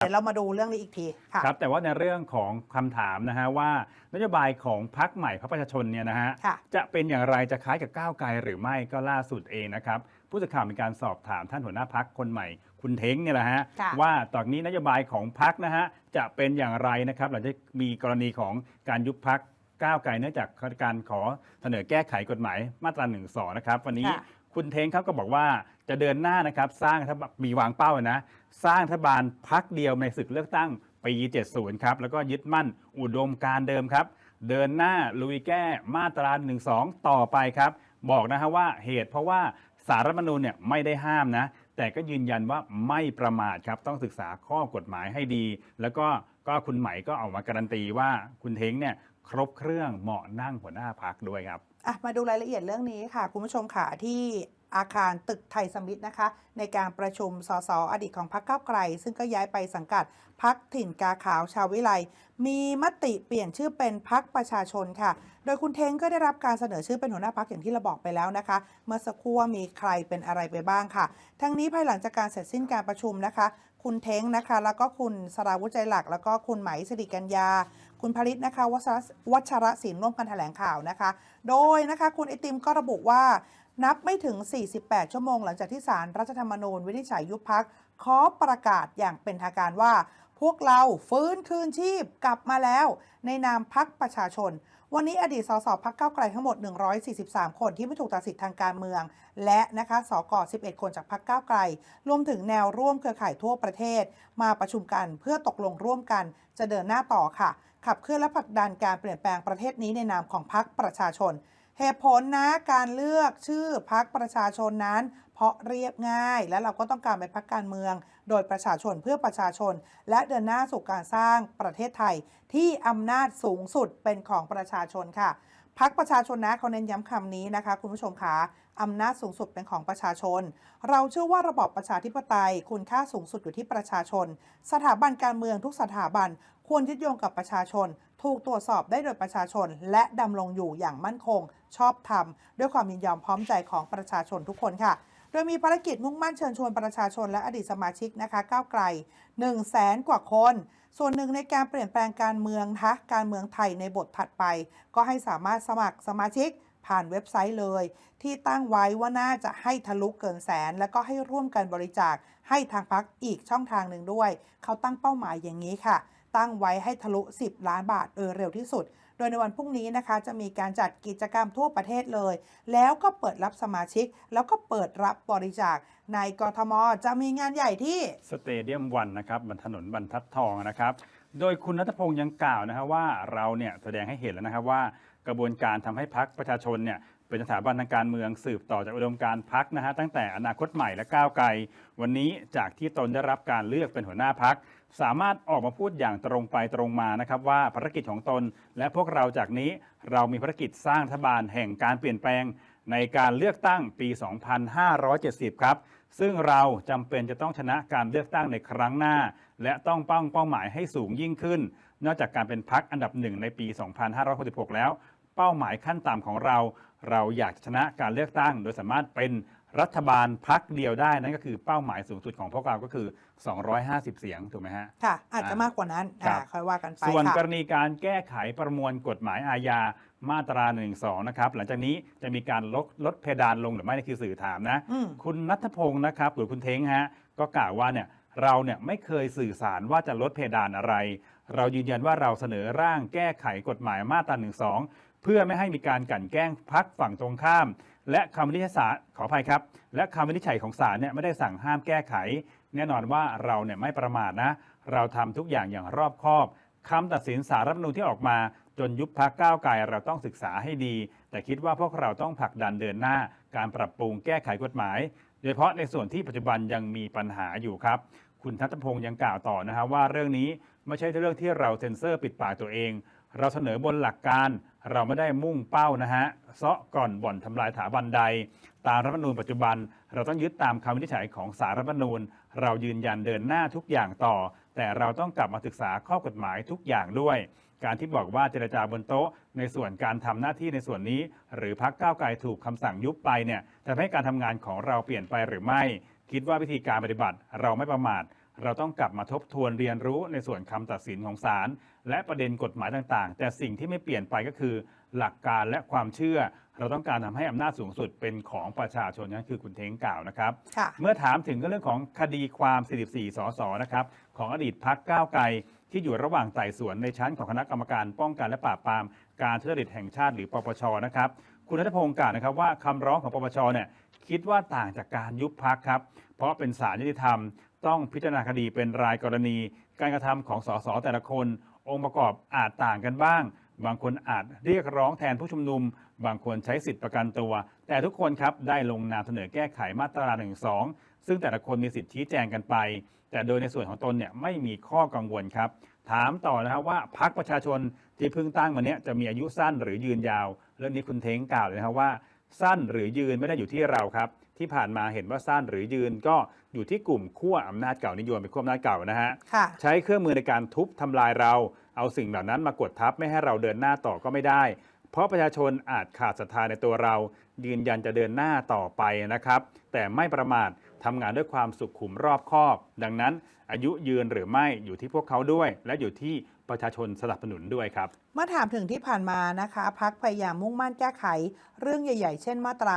เดี๋ยวเรามาดูเรื่องนี้อีกทีค่ะ ครับแต่ว่าในเรื่องของคำถามนะฮะว่านโยบายของพรรคใหม่พรรคประชาชนเนี่ยนะฮะค่ะจะเป็นอย่างไรจะคล้ายกับก้าวไกลหรือไม่ก็ล่าสุดเองนะครับผู้สื่อข่าวมีการสอบถามท่านหัวหน้าพักคนใหม่คุณเท้งเนี่ยแหละฮะค่ะ ว่าตอนนี้นโยบายของพักนะฮะจะเป็นอย่างไรนะครับหลังจากมีกรณีของการยุบพักก้าวไกลเนื่องจากการขอเสนอแก้ไขกฎหมายมาตรา1นึนะครับวันนี้ ค่ะ คุณเท้งเขาก็บอกว่า จะเดินหน้านะครับสร้างถ้ามีวางเป้านะ สร้างรัฐบาลพักเดียวในศึกเลือกตั้งปี 70 ครับ แล้วก็ยึดมั่นอุดมการเดิมครับ เดินหน้าลุยแก้มาตรา12 ต่อไปครับ บอกนะฮะว่าเหตุเพราะว่าสารรัฐมนูญเนี่ยไม่ได้ห้ามนะ แต่ก็ยืนยันว่าไม่ประมาทครับ ต้องศึกษาข้อกฎหมายให้ดี แล้วก็ก็คุณไหมก็ออกมาการันตีว่าคุณเท้งเนี่ยครบเครื่องเหมาะนั่งหัวหน้าพักด้วยครับ อะมาดูรายละเอียดเรื่องนี้ค่ะ คุณผู้ชมค่ะที่ อาคารตึกไทยสมิธนะคะ ในการประชุมสสอดีตของพรรคก้าวไกล ซึ่งก็ย้ายไปสังกัดพักถิ่นกาขาวชาววิไลมีมติเปลี่ยนชื่อเป็นพักประชาชนค่ะ โดยคุณเทงก็ได้รับการเสนอชื่อเป็นหัวหน้าพักอย่างที่เราบอกไปแล้วนะคะ เมื่อสักครู่มีใครเป็นอะไรไปบ้างค่ะ ทั้งนี้ภายหลังจากการเสร็จสิ้นการประชุมนะคะ คุณเท้งนะคะ แล้วก็คุณสราวุฒิใจหลัก แล้วก็คุณไหมสิริกัญญาคุณผลิตนะคะวัชรวัชรศิลป์ร่วมกันแถลงข่าวนะคะ โดยนะคะคุณไอติมก็ระบุว่า นับไม่ถึง 48 ชั่วโมงหลังจากที่ศาลรรัฐธรรมนูญวินิจฉัยยุบพักขอประกาศอย่างเป็นทางการว่า พวกเราฟื้นคืนชีพกลับมาแล้ว ในนามพักประชาชน วันนี้อดีตสสพักเก้าไกลทั้งหมด 143 คนที่ไม่ถูกตัดสิทธิ์ทางการเมือง และนะคะสก11 คนจากพักเก้าไกล รวมถึงแนวร่วมเครือข่ายทั่วประเทศ มาประชุมกันเพื่อตกลงร่วมกัน จะเดินหน้าต่อค่ะ ขับเคลื่อนและผลักดันการเปลี่ยนแปลงประเทศนี้ในนามของพักประชาชน เหตุผลนะการเลือกชื่อพักประชาชนนั้น เพราะเรียบง่าย และเราก็ต้องการเป็นพักการเมือง โดยประชาชนเพื่อประชาชน และเดินหน้าสู่การสร้างประเทศไทย ที่อำนาจสูงสุดเป็นของประชาชนค่ะพักประชาชนนะเขาเน้นย้ำคำนี้นะคะ คุณผู้ชมคะอำนาจสูงสุดเป็นของประชาชน เราเชื่อว่าระบอบประชาธิปไตย คุณค่าสูงสุดอยู่ที่ประชาชน สถาบันการเมืองทุกสถาบัน ควรยึดโยงกับประชาชน ถูกตรวจสอบได้โดยประชาชน และดำรงอยู่อย่างมั่นคง ชอบธรรม ด้วยความยินยอมพร้อมใจของประชาชนทุกคนค่ะ โดยมีภารกิจมุ่งมั่นเชิญชวนประชาชนและอดีตสมาชิกนะคะก้าวไกล1 0 0 0 0แสนกว่าคน ส่วนหนึ่งในการเปลี่ยนแปลงการเมืองนะคะการเมืองไทยในบทถัดไป ก็ให้สามารถสมัครสมาชิกผ่านเว็บไซต์เลย ที่ตั้งไว้ว่าน่าจะให้ทะลุเกินแสน แล้วก็ให้ร่วมกันบริจาคให้ทางพักอีกช่องทางหนึ่งด้วย เขาตั้งเป้าหมายอย่างนี้ค่ะ ตั้งไว้ให้ทะลุ 10 ล้านบาทโดยเร็วที่สุด โดยในวันพรุ่งนี้นะคะจะมีการจัดกิจกรรมทั่วประเทศเลย แล้วก็เปิดรับสมาชิก แล้วก็เปิดรับบริจาคในกทม จะมีงานใหญ่ที่สเตเดียมวันนะครับบนถนนบรรทัดทองนะครับ โดยคุณนัทพงศ์ยังกล่าวนะครับว่าเราเนี่ยแสดงให้เห็นแล้วนะครับว่ากระบวนการทำให้พักประชาชนเนี่ยเป็นสถาบันทางการเมืองสืบต่อจากอุดมการพักนะฮะตั้งแต่อนาคตใหม่และก้าวไกล วันนี้จากที่ตนได้รับการเลือกเป็นหัวหน้าพัก สามารถออกมาพูดอย่างตรงไปตรงมานะครับว่าภารกิจของตน และพวกเราจากนี้เรามีภารกิจสร้างรัฐบาลแห่งการเปลี่ยนแปลงในการเลือกตั้งปี 2570 ครับ ซึ่งเราจำเป็นจะต้องชนะการเลือกตั้งในครั้งหน้า และต้องป้าเป้าหมายให้สูงยิ่งขึ้น นอกจากการเป็นพักอันดับหนึ่งในปี 2566 แล้ว เป้าหมายขั้นต่ำของเรา เราอยากชนะการเลือกตั้ง โดยสามารถเป็น รัฐบาลพักเดียวได้นั่นก็คือเป้าหมายสูงสุดของพวกเราก็คือ 250 เสียงถูกไหมฮะ ค่ะ อาจจะมากกว่านั้นครัอ่าบค่อยว่ากันไปส่วนค่ะ กรณีการแก้ไขประมวลกฎหมายอาญามาตรา1นึนะครับหลังจากนี้จะมีการลดลดเพดานลงหรือไม่นี่คือสื่อถามนะ อืม คุณนัทพงศ์นะครับหรือคุณเท้งฮะก็กล่าวว่าเนี่ยเราเนี่ยไม่เคยสื่อสารว่าจะลดเพดานอะไร เรายืนยันว่าเราเสนอร่างแก้ไขกฎหมายมาตรา1นึเพื่อไม่ให้มีการกลั่นแกล้งพักฝั่งตรงข้าม และคำวินิจฉัยศาลขออภัยครับ และคำวินิจฉัยของศาลเนี่ยไม่ได้สั่งห้ามแก้ไข แน่นอนว่าเราเนี่ยไม่ประมาทนะ เราทำทุกอย่างอย่างรอบคอบคำตัดสินสารรัฐธรรมนูญที่ออกมา จนยุบพักก้าวไกลเราต้องศึกษาให้ดี แต่คิดว่าพวกเราต้องผลักดันเดินหน้า การปรับปรุงแก้ไขกฎหมาย โดยเฉพาะในส่วนที่ปัจจุบันยังมีปัญหาอยู่ครับ คุณทัตพงศ์ยังกล่าวต่อนะครับว่าเรื่องนี้ไม่ใช่เรื่องที่เราเซ็นเซอร์ปิดปากตัวเอง เราเสนอบนหลักการ เราไม่ได้มุ่งเป้านะฮะเซาะก่อนบ่อนทำลายถาบันใด ตามรัฐธรรมนูญปัจจุบัน เราต้องยึดตามคำวินิจฉัยของสารรัฐธรรมนูญ เรายืนยันเดินหน้าทุกอย่างต่อ แต่เราต้องกลับมาศึกษาข้อกฎหมายทุกอย่างด้วย การที่บอกว่าเจรจาบนโต๊ะ ในส่วนการทำหน้าที่ในส่วนนี้ หรือพักก้าวไกลถูกคำสั่งยุบไปเนี่ยจะทำให้การทำงานของเราเปลี่ยนไปหรือไม่ คิดว่าวิธีการปฏิบัติเราไม่ประมาท เราต้องกลับมาทบทวนเรียนรู้ในส่วนคำตัดสินของศาลและประเด็นกฎหมายต่างๆ แต่สิ่งที่ไม่เปลี่ยนไปก็คือ หลักการและความเชื่อ เราต้องการทำให้อำนาจสูงสุดเป็นของประชาชนนั่นคือคุณเท้งกล่าวนะครับค่ะเมื่อถามถึงเรื่องของคดีความ 44 สสนะครับของอดีตพักก้าวไกลที่อยู่ระหว่างไต่สวนในชั้นของคณะกรรมการป้องกันและปราบปรามการทุจริตแห่งชาติหรือปปชนะครับคุณนัทพงศ์กล่าวนะครับว่าคำร้องของปปชเนี่ยคิดว่าต่างจากการยุบพักครับ เพราะเป็นศาลยุติธรรม ต้องพิจารณาคดีเป็นรายกรณี การกระทำของสสแต่ละคน องค์ประกอบอาจต่างกันบ้าง บางคนอาจเรียกร้องแทนผู้ชุมนุม บางคนใช้สิทธิประกันตัว แต่ทุกคนครับได้ลงนามเสนอแก้ไขมาตรา1นึซึ่งแต่ละคนมีสิทธิชี้แจงกันไป แต่โดยในส่วนของตนเนี่ยไม่มีข้อกังวลครับ ถามต่อนะครับว่าพักประชาชนที่เพิ่งตั้งมาเนี้ยจะมีอายุสั้นหรือยืนยาว เรื่องนี้คุณเท้งกล่าวเลยนะครับว่า สั้นหรือยืนไม่ได้อยู่ที่เราครับ ที่ผ่านมาเห็นว่าสั้นหรือยืนก็อยู่ที่กลุ่มขั้วอำนาจเก่านิยมเป็นขั้วอำนาจเก่านะฮะค่ะใช้เครื่องมือในการทุบทำลายเรา เอาสิ่งเหล่านั้นมากดทับไม่ให้เราเดินหน้าต่อก็ไม่ได้ เพราะประชาชนอาจขาดศรัทธาในตัวเรา ยืนยันจะเดินหน้าต่อไปนะครับ แต่ไม่ประมาททำงานด้วยความสุขุมรอบคอบ ดังนั้นอายุยืนหรือไม่อยู่ที่พวกเขาด้วย และอยู่ที่ ประชาชนสนับสนุนด้วยครับเมื่อถามถึงที่ผ่านมานะคะพักพยายามมุ่งมั่นแก้ไข เรื่องใหญ่ ๆ เช่นมาตรา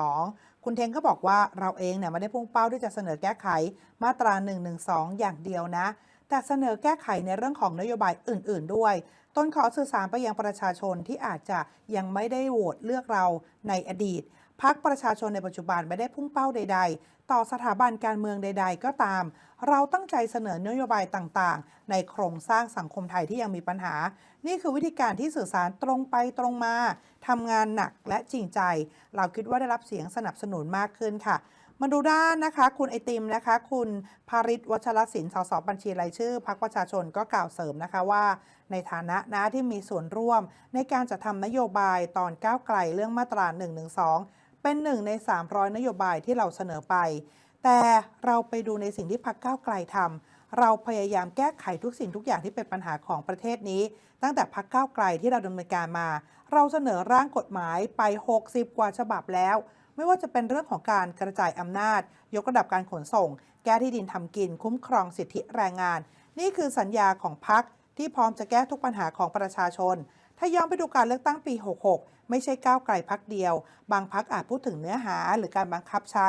112คุณเทงก็บอกว่าเราเองเนี่ยไม่ได้พุ่งเป้าที่จะเสนอแก้ไขมาตรา112อย่างเดียวนะ แต่เสนอแก้ไขในเรื่องของนโยบายอื่น ๆ ด้วย ต้นขอสื่อสารไปยังประชาชนที่อาจจะยังไม่ได้โหวตเลือกเราในอดีต พักประชาชนในปัจจุบันไม่ได้พุ่งเป้าใด ๆ ต่อสถาบันการเมืองใด ๆ ก็ตาม เราตั้งใจเสนอนโยบายต่างๆ ในโครงสร้างสังคมไทยที่ยังมีปัญหา นี่คือวิธีการที่สื่อสารตรงไปตรงมาทำงานหนักและจริงใจ เราคิดว่าได้รับเสียงสนับสนุนมากขึ้นค่ะมาดูด้านนะคะ คุณไอติมนะคะ คุณภาริศวัชรศิลป์สสบัญชีรายชื่อพักประชาชนก็กล่าวเสริมนะคะว่า ในฐานะนะที่มีส่วนร่วมในการจะทำนโยบายตอนก้าวไกลเรื่องมาตรา112 เป็นหนึ่งใน 300 นโยบายที่เราเสนอไป แต่เราไปดูในสิ่งที่พักก้าวไกลทำเราพยายามแก้ไขทุกสิ่งทุกอย่างที่เป็นปัญหาของประเทศนี้ ตั้งแต่พักก้าวไกลที่เราดำเนินการมา เราเสนอร่างกฎหมายไป 60 กว่าฉบับแล้วไม่ว่าจะเป็นเรื่องของการกระจายอำนาจ ยกระดับการขนส่ง แก้ที่ดินทำกิน คุ้มครองสิทธิแรงงาน นี่คือสัญญาของพักที่พร้อมจะแก้ทุกปัญหาของประชาชน ถ้าย้อนไปดูการเลือกตั้งปี 66 ไม่ใช่ก้าวไกลพักเดียว บางพักอาจพูดถึงเนื้อหาหรือการบังคับใช้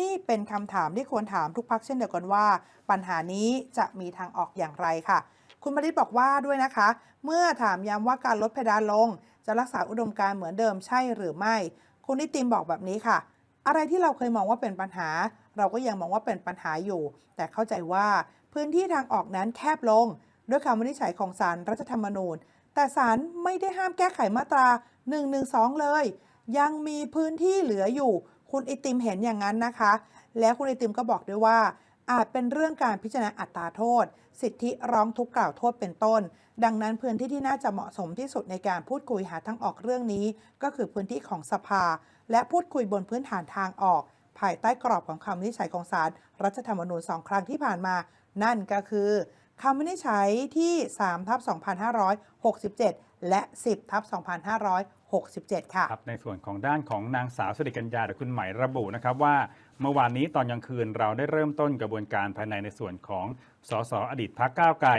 นี่เป็นคำถามที่ควรถามทุกพักเช่นเดียวกันว่า ปัญหานี้จะมีทางออกอย่างไรค่ะ คุณมริศบอกว่าด้วยนะคะ เมื่อถามย้ำว่าการลดเพดานลง จะรักษาอุดมการเหมือนเดิมใช่หรือไม่ คุณนิติมบอกแบบนี้ค่ะอะไรที่เราเคยมองว่าเป็นปัญหา เราก็ยังมองว่าเป็นปัญหาอยู่ แต่เข้าใจว่าพื้นที่ทางออกนั้นแคบลง ด้วยคำวินิจฉัยของศาลรัฐธรรมนูญ แต่ศาลไม่ได้ห้ามแก้ไขมาตรา 112 เลย ยังมีพื้นที่เหลืออยู่ คุณไอติมเห็นอย่างนั้นนะคะ แล้วคุณไอติมก็บอกด้วยว่า อาจเป็นเรื่องการพิจารณาอัตราโทษ สิทธิร้องทุกข์กล่าวโทษเป็นต้น ดังนั้นพื้นที่ที่น่าจะเหมาะสมที่สุดในการพูดคุยหาทางออกเรื่องนี้ ก็คือพื้นที่ของสภา และพูดคุยบนพื้นฐานทางออก ภายใต้กรอบของคำวินิจฉัยของศาลรัฐธรรมนูญสองครั้งที่ผ่านมา นั่นก็คือคำวินิจฉัยที่3ทับ2567 และ 10ทับ 2567 ค่ะ ครับในส่วนของด้านของนางสาวสุริกัญญาหรือคุณไหมระบุนะครับว่าเมื่อวานนี้ตอนกลางคืนเราได้เริ่มต้นกระบวนการภายในในส่วนของสสอดีตพักก้าวไกล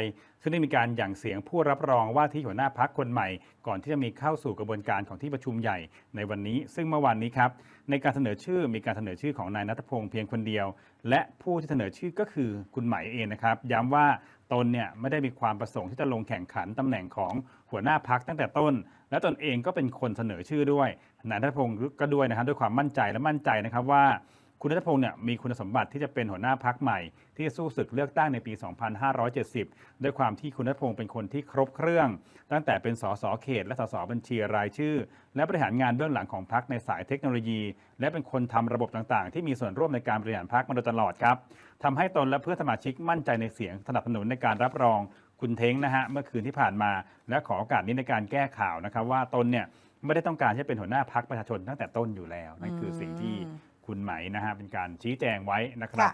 ซึ่งได้มีการหยั่งเสียงผู้รับรองว่าที่หัวหน้าพักคนใหม่ ก่อนที่จะมีเข้าสู่กระบวนการของที่ประชุมใหญ่ในวันนี้ ซึ่งเมื่อวานนี้ครับในการเสนอชื่อมีการเสนอชื่อของนายนัทพงษ์เพียงคนเดียว และผู้ที่เสนอชื่อก็คือคุณไหมเองนะครับ ย้ำว่าตนเนี่ยไม่ได้มีความประสงค์ที่จะลงแข่งขันตำแหน่งของหัวหน้าพักตั้งแต่ต้น และตนเองก็เป็นคนเสนอชื่อด้วยนายนัทพงศ์ก็ด้วยนะครับด้วยความมั่นใจและมั่นใจนะครับว่าคุณนัทพงศ์เนี่ยมีคุณสมบัติที่จะเป็นหัวหน้าพักใหม่ ที่จะสู้ศึกเลือกตั้งในปี 2570 ด้วยความที่คุณนัทพงศ์เป็นคนที่ครบเครื่อง ตั้งแต่เป็นสสเขต และสสบัญชีรายชื่อ และบริหารงานเบื้องหลังของพักในสายเทคโนโลยี และเป็นคนทำระบบต่างๆ ที่มีส่วนร่วมในการบริหารพักมาโดยตลอดครับทำให้ตนและเพื่อนสมาชิกมั่นใจในเสียงสนับสนุนในการรับรอง คุณเท้งนะฮะเมื่อคืนที่ผ่านมา และขอโอกาสนี้ในการแก้ข่าวนะครับ ว่าตนเนี่ยไม่ได้ต้องการที่จะเป็นหัวหน้าพักประชาชนตั้งแต่ต้นอยู่แล้วนั่นคือสิ่งที่คุณไหมนะฮะเป็นการชี้แจงไว้นะครับ